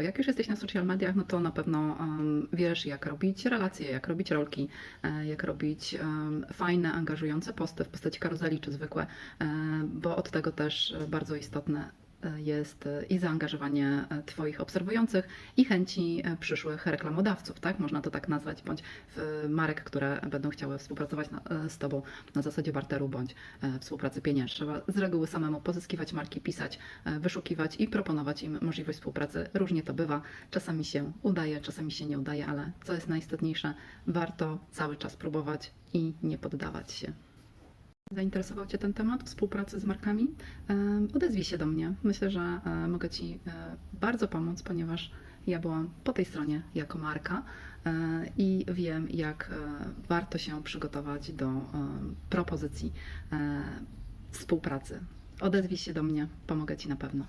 Jak już jesteś na social mediach, no to na pewno um, wiesz, jak robić relacje, jak robić rolki, e, jak robić fajne, angażujące posty w postaci karuzeli czy zwykłe, e, bo od tego też bardzo istotne jest e, i zaangażowanie e, Twoich obserwujących i chęci e, przyszłych reklamodawców, tak? Można to tak nazwać, bądź marek, które będą chciały współpracować na, z Tobą na zasadzie barteru bądź współpracy pieniężnej. Trzeba z reguły samemu pozyskiwać marki, pisać, wyszukiwać i proponować im możliwość współpracy. Różnie to bywa. Czasami się udaje, czasami się nie udaje, ale co jest najistotniejsze, warto cały czas próbować i nie poddawać się. Zainteresował Cię ten temat współpracy z markami? Odezwij się do mnie. Myślę, że e, mogę Ci e, bardzo pomóc, ponieważ ja byłam po tej stronie jako marka e, i wiem, jak warto się przygotować do propozycji współpracy. Odezwij się do mnie, pomogę Ci na pewno.